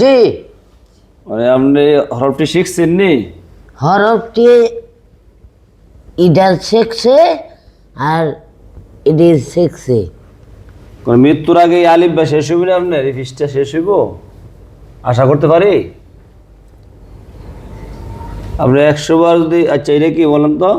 জি। মানে আপনি হরফটি শিখছেন নি? হরফটি ইডাল শেখছে আর ইডি শেখছে। মৃত্যুর আগে আলিফ বা শেষ হইব না আপনার? এই ফিসটা শেষ হইব? আশা করতে পারি? আপনি একশো বার যদি আচ্ছা এটা কি বলেন তো?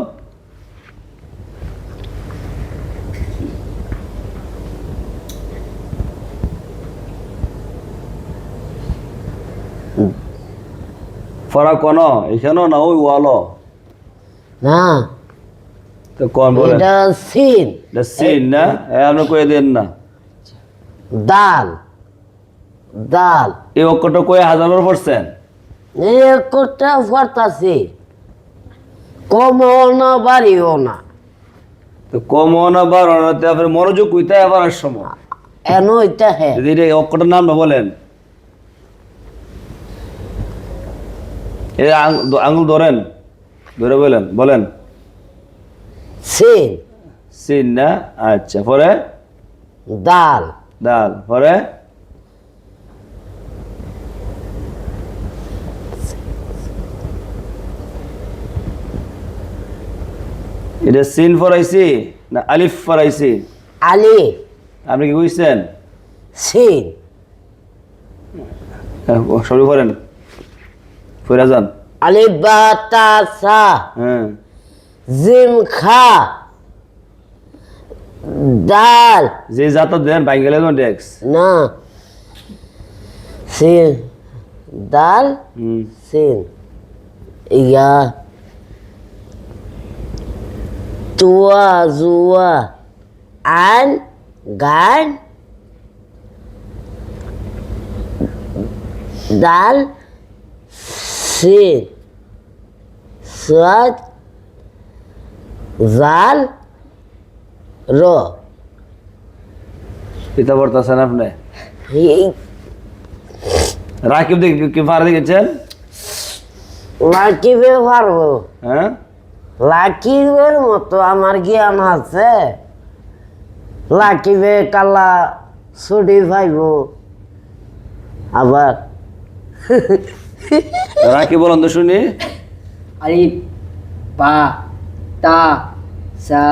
ফরা কোন এখানেও না ওই ওয়ালো? না। তো কোন বলেন এটা সিন। এটা সিন না? আপনি কয়ে দেন না। দাল। দাল। এই অক্ষরটা কয়ে হাজার বার পড়ছেন? এই একটা ফরতাছে কমও না বাড়িও না। তো কমও না অনাতে আপনার মনোযোগ কইতে আবার সময়। এন এটা হে যদি এটা এই অক্ষরটার নামটা বলেন। আং- আঙুল ধরেন। ধরে বলেন বলেন। সিন। সিন না? আচ্ছা পরে? দাল। দাল পরে? এটা সিন ফরাইছি না আলিফ ফরাইছি আলি আপনি কি বুঝছেন? সিন। হ্যাঁ, সবই করেন ফিরে যান। আলি বা তা সা হ্যাঁ। জিম খা দাল। যে যাতা দেন বাইঙ্গেলে ডেক্স। না। সিন। দাল। হুম। sin iya tua zua an gan sin sad zal ro পিতা পড়তেছেন আপনি? রাকিব দেখি কি পারে দেখেছেন লাকিবে পারব হ্যাঁ লাকিবের মতো আমার জ্ঞান আছে। লাকিবে কালা ছুটি পাইব। আবার রাকিব বলেন তো শুনি। আলিফ বা তা সা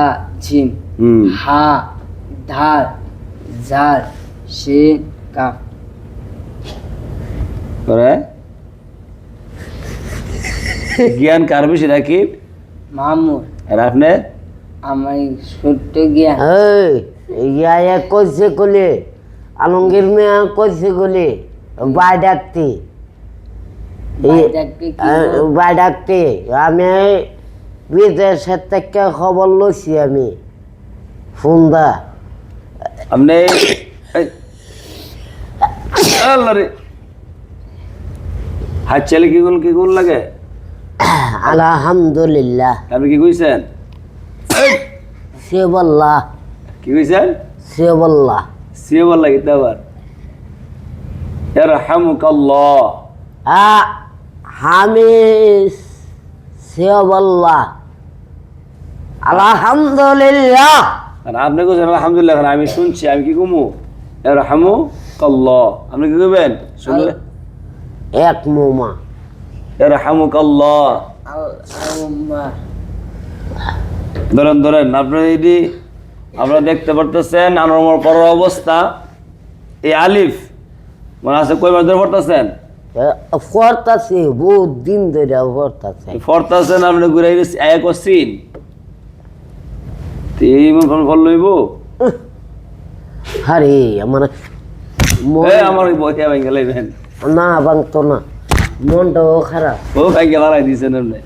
জিম হুম। হা ধাল জাল শিন কাফ করে জ্ঞান কার বেশি রাকিব মামুর। আর আপনি? আমার ছোট্ট জ্ঞান। ইয়া কইছে কলে আলমগীর মিয়া কইছে কলে বাই ডাকতে। বাই ডাকতে কি বল? আমি বিদেশের থেকে খবর লইছি আমি। ফোনদা। আপনি আল্লাহ রে। হাত চালে কি গুণ কি গুণ লাগে? আলহামদুলিল্লাহ। আপনি কি কইছেন? সে বল্লাহ কি কইছেন? সে বল্লাহ সে বল লাগে তো আবার আ হামিস সেবল্লাহ আলহামদুলিল্লাহ। আর আপনি কইছেন আলহামদুলিল্লাহ আমি শুনছি আমি কি কমু? ইয়ারহামু কাল্লাহ আপনি কি কইবেন? শুনলে? এক মোমা। ধরেন ধরেন আপনার এটি আপনারা দেখতে পারতেছেন আনরমর পরের অবস্থা এই আলিফ মানে আছে কই মাস ধরে পড়তেছেন? ফরতাছে বহুত দিন ধরে ফরতাছে। পড়তেছেন আপনি ঘুরে এক সিন তো এই মন ফল ফল লইব? আরে আমার মন আমার ওই বইয়া ভেঙে লাইবেন। না বাংতো না। মনটাও খারাপ। ও ভেঙে লড়াই দিছেন আপনি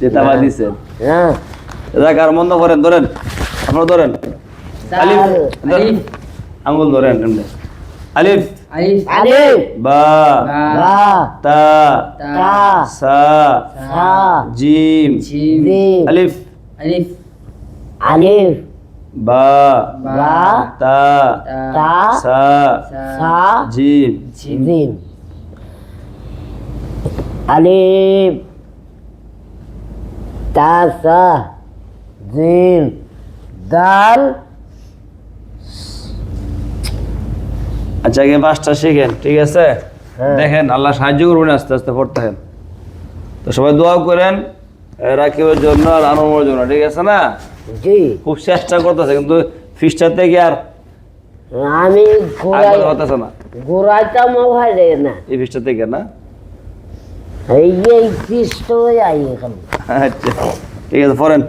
যেটা বা দিছেন। হ্যাঁ। যাক আর মন্দ করেন ধরেন। আপনারা ধরেন। আলিফ ধরেন। আঙ্গুল ধরেন এমনি। আলিফ। আলিফ আলিফ বা বা তা তা সা সা জিম জিম জিম আলিফ আলিফ আলিফ বা বা তা তা সা সা জিম জিম আলিফ তা সা জিম দাল আচ্ছা আগে পাঁচটা শিখেন ঠিক আছে? হ্যাঁ। দেখেন আল্লাহ সাহায্য করবেন আস্তে আস্তে পড়তে থাকেন তো সবাই দোয়া করেন রাকিবের জন্য আর আনন্দের জন্য ঠিক আছে না? জি। খুব চেষ্টা করতেছে কিন্তু ফিসটা থেকে আর আমি হতেছে না। ঘোরাইতাম ভাইরে না। এই ফিসটা থেকে না? এই এই আই এখানে। আচ্ছা ঠিক আছে পড়েন।